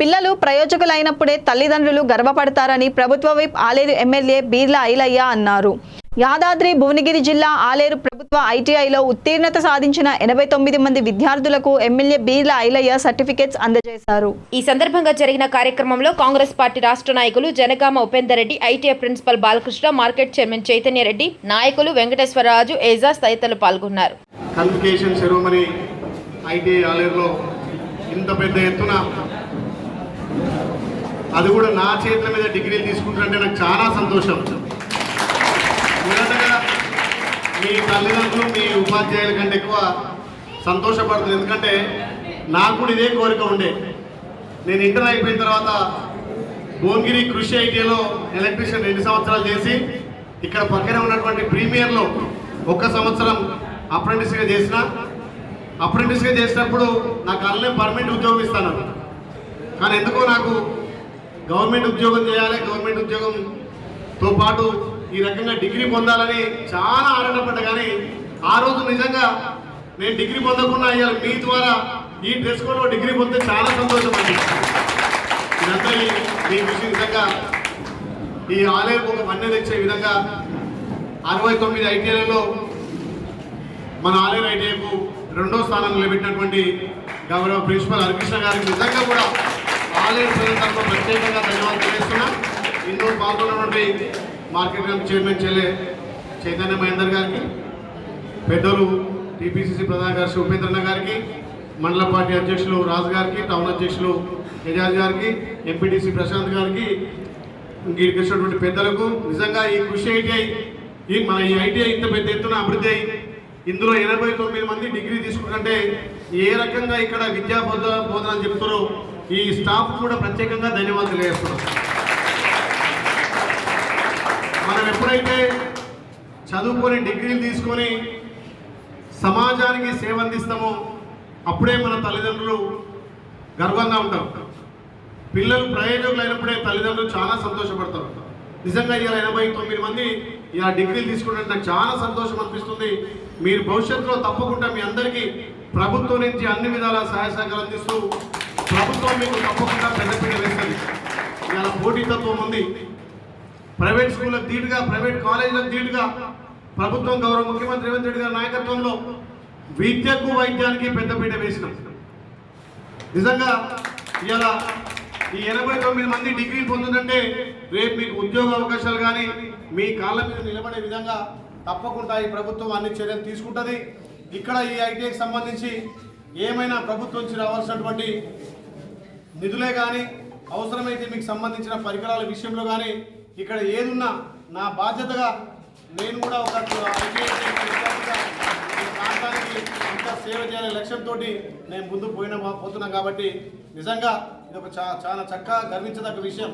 పిల్లలు ప్రయోజకులైనప్పుడే తల్లిదండ్రులు గర్వపడతారని ప్రభుత్వ విప్ ఆలేరు ఎమ్మెల్యే బీర్ల ఐలయ్య అన్నారు. యాదాద్రి భువనగిరి జిల్లా ఆలేరు ప్రభుత్వ ఐటీఐలో ఉత్తీర్ణత సాధించిన ఎనభై తొమ్మిది మంది విద్యార్థులకు ఎమ్మెల్యే బీర్ల ఐలయ్య సర్టిఫికెట్స్ అందజేశారు. ఈ సందర్భంగా జరిగిన కార్యక్రమంలో కాంగ్రెస్ పార్టీ రాష్ట్ర నాయకులు Jangaon Upender Reddy ITI principal Balakrishna market chairman Chaitanya Reddy నాయకులు వెంకటేశ్వరరాజు ఏజాజ్ తదితరులు పాల్గొన్నారు. ఇంత పెద్ద ఎత్తున అది కూడా నా చేతుల మీద డిగ్రీలు తీసుకుంటారంటే నాకు చాలా సంతోషం. మొదటగా మీ తల్లిదండ్రులు మీ ఉపాధ్యాయుల కంటే ఎక్కువ సంతోషపడుతుంది ఎందుకంటే నాకు కూడా ఇదే కోరిక ఉండే. నేను ఇంటర్ అయిపోయిన తర్వాత భువనగిరి కృషి ఐటీలో ఎలక్ట్రీషియన్ రెండు సంవత్సరాలు చేసి ఇక్కడ పక్కనే ఉన్నటువంటి ప్రీమియర్లో ఒక సంవత్సరం అప్రెంటిస్గా చేసిన. అప్రెంటిస్గా చేసినప్పుడు నాకు అల్లే పర్మనెంట్ ఉద్యోగం ఇస్తాను. కానీ ఎందుకో నాకు గవర్నమెంట్ ఉద్యోగం చేయాలి గవర్నమెంట్ ఉద్యోగంతో పాటు ఈ రకంగా డిగ్రీ పొందాలని చాలా ఆరాటపడ్డ కానీ ఆ రోజు నిజంగా నేను డిగ్రీ పొందకుండా అయ్యాలి మీ ద్వారా ఈ డ్రెస్ కోడ్లో డిగ్రీ పొందితే చాలా సంతోషం అండి ఇదంతా ఈ- మీ కృషి నిజంగా ఈ ఆలయం ఒక పన్నె తెచ్చే విధంగా అరవై తొమ్మిది ఐటీఐలలో మన ఆలయం ఐటీఐకు రెండో స్థానం నిలబెట్టినటువంటి గౌరవ ప్రిన్సిపల్ హరికృష్ణ గారికి నిజంగా కూడా ఆలయ ప్రజల ప్రత్యేకంగా ధన్యవాదాలు తెలియజేస్తున్నా. ఇందులో పాల్గొన్నటువంటి మార్కెట్ కమిటీ చైర్మన్ చెల్లె చైతన్య మహేందర్ గారికి పెద్దలు టీపీసీసీ ప్రధాన కార్యదర్శి ఉపేంద్రన్న గారికి మండల పార్టీ అధ్యక్షులు రాజు గారికి టౌన్ అధ్యక్షులు ఎజాజ్ గారికి ఎంపీటీసీ ప్రశాంత్ గారికి ఇంటికి వచ్చినటువంటి పెద్దలకు. నిజంగా ఈ కృషి ఐటీఐ ఈ మన ఈ ఐటీఐ ఇంత పెద్ద ఎత్తున అభివృద్ధి అయి ఇందులో ఎనభై తొమ్మిది మంది డిగ్రీ తీసుకుంటే ఏ రకంగా ఇక్కడ విద్యా బోధన బోధన చెప్తారో ఈ స్టాఫ్ కూడా ప్రత్యేకంగా ధన్యవాదాలు తెలియజేస్తున్నాం. మనం ఎప్పుడైతే చదువుకొని డిగ్రీలు తీసుకొని సమాజానికి సేవ అందిస్తామో అప్పుడే మన తల్లిదండ్రులు గర్వంగా ఉంటారు. పిల్లలు ప్రయోజకులు అయినప్పుడే తల్లిదండ్రులు చాలా సంతోషపడతారు. నిజంగా ఇలా ఎనభై తొమ్మిది మంది ఇలా డిగ్రీలు తీసుకుంటే నాకు చాలా సంతోషం అనిపిస్తుంది. మీరు భవిష్యత్తులో తప్పకుండా మీ అందరికీ ప్రభుత్వం నుంచి అన్ని విధాల సహాయ సహకారం అందిస్తూ ప్రభుత్వం మీకు తప్పకుండా పెద్దపీట వేస్తుంది. ఇలా పోటీతత్వం ఉంది. ప్రైవేట్ స్కూళ్ళకు ధీటుగా ప్రైవేట్ కాలేజీలకు ధీటుగా ప్రభుత్వం గౌరవ ముఖ్యమంత్రి రేవంత్ రెడ్డి గారి నాయకత్వంలో విద్యకు వైద్యానికి పెద్దపీట వేసినాం. నిజంగా ఇలా ఈ ఎనభై తొమ్మిది మంది డిగ్రీ పొందుతుంటే రేపు మీకు ఉద్యోగ అవకాశాలు కానీ మీ కాళ్ళ మీద నిలబడే విధంగా తప్పకుండా ఈ ప్రభుత్వం అన్ని చర్యలు తీసుకుంటుంది. ఇక్కడ ఈ ఐటీఐకి సంబంధించి ఏమైనా ప్రభుత్వం నుంచి రావాల్సినటువంటి నిధులే కానీ అవసరమైతే మీకు సంబంధించిన పరికరాల విషయంలో కానీ ఇక్కడ ఏదున్నా నా బాధ్యతగా నేను కూడా ఒక ప్రాంతానికి ఇంకా సేవ చేయాలనే లక్ష్యంతో నేను ముందు పోయిన పోతున్నాం కాబట్టి నిజంగా ఇది ఒక చా- చాలా చక్కగా గర్వించదగ్గ విషయం.